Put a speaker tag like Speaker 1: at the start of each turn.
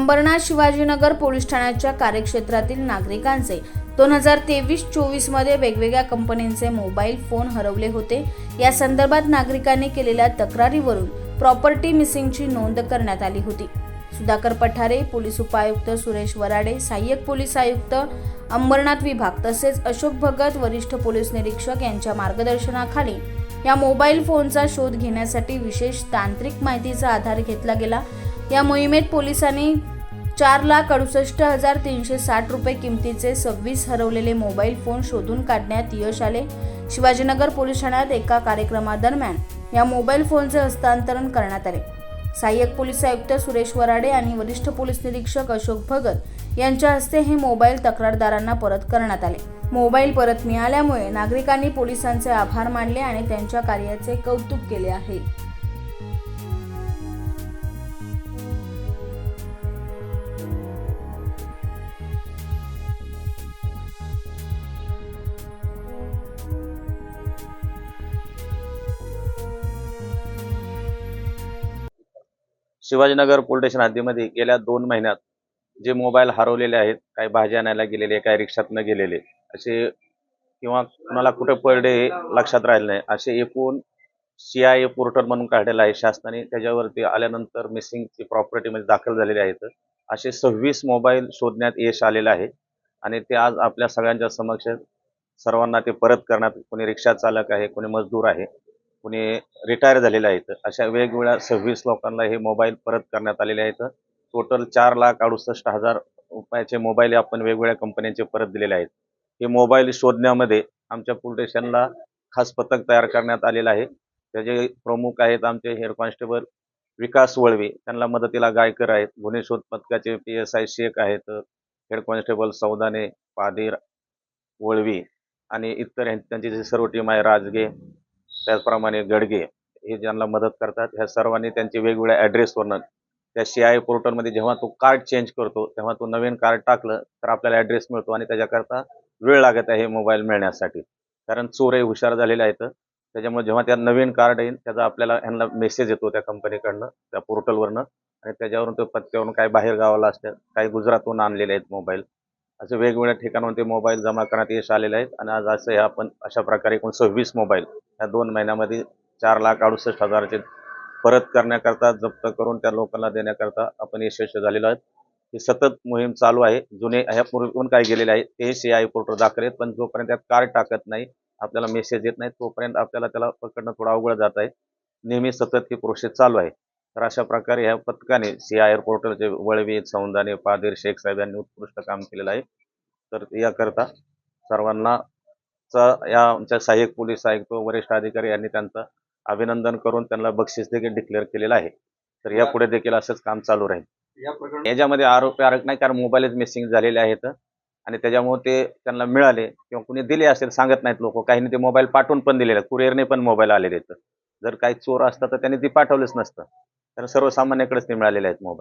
Speaker 1: Ambernath Shivajinagar police ठाण्याच्या कार्यक्षेत्रातील नागरिकांचे दोन हजार तेवीस चोवीसमध्ये वेगवेगळ्या कंपन्यांचे मोबाईल फोन हरवले होते. या संदर्भात नागरिकांनी केलेल्या तक्रारीवरून प्रॉपर्टी मिसिंगची नोंद करण्यात आली होती. सुधाकर पठारे पोलीस उपायुक्त सुरेश वराडे सहाय्यक पोलीस आयुक्त अंबरनाथ विभाग तसेच अशोक भगत वरिष्ठ पोलीस निरीक्षक यांच्या मार्गदर्शनाखाली या मोबाईल फोनचा शोध घेण्यासाठी विशेष तांत्रिक माहितीचा आधार घेतला गेला. या मोहिमेत पोलिसांनी चार लाख अडुसष्ट हजार तीनशे साठ रुपये किमतीचे सव्वीस हरवलेले मोबाईल फोन शोधून काढण्यात यश आले. शिवाजीनगर पोलीस ठाण्यात एका कार्यक्रमादरम्यान या मोबाईल फोनचे हस्तांतरण करण्यात आले. सहाय्यक पोलीस आयुक्त सुरेश वराडे आणि वरिष्ठ पोलीस निरीक्षक अशोक भगत यांच्या हस्ते हे मोबाईल तक्रारदारांना परत करण्यात आले. मोबाईल परत मिळाल्यामुळे नागरिकांनी पोलिसांचे आभार मानले आणि त्यांच्या कार्याचे कौतुक केले आहे.
Speaker 2: शिवाजीनगर पोलीस स्टेशन हद्दीमध्ये गेल्या दोन महिन्यात जे मोबाईल हरवलेले आहेत काही भाजी आणायला गेलेले काही रिक्षातनं गेलेले असे किंवा कुणाला कुठे पडले हे लक्षात राहिले नाही असे एकूण सी आय ए पोर्टल म्हणून काढलेलं आहे. शासनाने त्याच्यावरती आल्यानंतर मिसिंगची प्रॉपर्टीमध्ये दाखल झालेले आहेत असे सव्वीस मोबाईल शोधण्यात यश आलेलं आहे आणि ते आज आपल्या सगळ्यांच्या समक्ष सर्वांना ते परत करण्यात कोणी रिक्षा चालक आहे कोणी मजदूर आहे कुणी रिटायर झालेले आहेत अशा वेगवेगळ्या सव्वीस लोकांना हे मोबाईल परत करण्यात आलेले आहेत. टोटल चार लाख अडुसष्ट हजार रुपयाचे मोबाईल आपण वेगवेगळ्या कंपन्यांचे परत दिलेले आहेत. हे मोबाईल शोधण्यामध्ये आमच्या पोलीस स्टेशनला खास पथक तयार करण्यात आलेलं आहे. त्याचे प्रमुख आहेत आमचे हेड कॉन्स्टेबल विकास वळवे त्यांना मदतीला गायकर आहेत. गुन्हे शोध पथकाचे पी एस आय शेख आहेत. हेड कॉन्स्टेबल सौदाने पादीर वळवी आणि इतर त्यांची जी सर्व टीम आहे राजगे त्याचप्रमाणे गडगे हे ज्यांना मदत करतात ह्या सर्वांनी त्यांचे वेगवेगळ्या ॲड्रेसवरनं त्या सी आय पोर्टलमध्ये जेव्हा तो कार्ड चेंज करतो तेव्हा तो नवीन कार्ड टाकलं तर आपल्याला ॲड्रेस मिळतो आणि त्याच्याकरता वेळ लागत आहे हे मोबाईल मिळण्यासाठी. कारण चोरही हुशार झालेले आहेत. त्याच्यामुळे जेव्हा त्या नवीन कार्ड येईल त्याचा आपल्याला ह्यांना मेसेज येतो त्या कंपनीकडनं त्या पोर्टलवरनं आणि त्याच्यावरून ते पत्त्यावरून काही बाहेर गावाला असतात काही गुजरातहून आणलेले आहेत मोबाईल असे वेगवेगळ्या ठिकाणाहून ते मोबाईल जमा करण्यात यश आलेले आहेत आणि आज असं हे आपण अशा प्रकारे एकूण सव्वीस मोबाईल ह्या दोन महिन्यामध्ये चार लाख अडुसष्ट हजारचे परत करण्याकरता जप्त करून त्या लोकांना देण्याकरता आपण यशस्वी झालेलो आहोत. ही सतत मोहीम चालू आहे. जुने ह्या पण काय गेलेले आहे. ते सी आय पोर्टल दाखल आहेत. पण जोपर्यंत त्यात कार्ड टाकत नाही आपल्याला मेसेज येत नाही तोपर्यंत आपल्याला त्याला पकडणं थोडं अवघड जात आहे. नेहमी सतत ही प्रोसेस चालू आहे. तर अशा प्रकारे ह्या पथकाने सी आय आर पोर्टलचे वळवी सौंदाने पादीर शेख साहेब यांनी उत्कृष्ट काम केलेलं आहे. तर याकरता सर्वांना चा या आमच्या सहाय्यक पोलीस आयुक्त वरिष्ठ अधिकारी यांनी त्यांचं अभिनंदन करून त्यांना बक्षीस देखील डिक्लेअर केलेलं आहे. तर यापुढे देखील असंच काम चालू राहील. याच्यामध्ये आरोपी आरोप नाही कारण मोबाईलच मिसिंग झालेले आहेत. आणि त्याच्यामुळे ते त्यांना मिळाले किंवा कुणी दिले असेल सांगत नाहीत लोक. काहींनी ते मोबाईल पाठवून पण दिलेले. कुरिअरने पण मोबाईल आलेले आहेत. जर काही चोर असतात तर त्यांनी ती पाठवलेच नसतं. तर सर्वसामान्याकडेच ते मिळालेले आहेत मोबाईल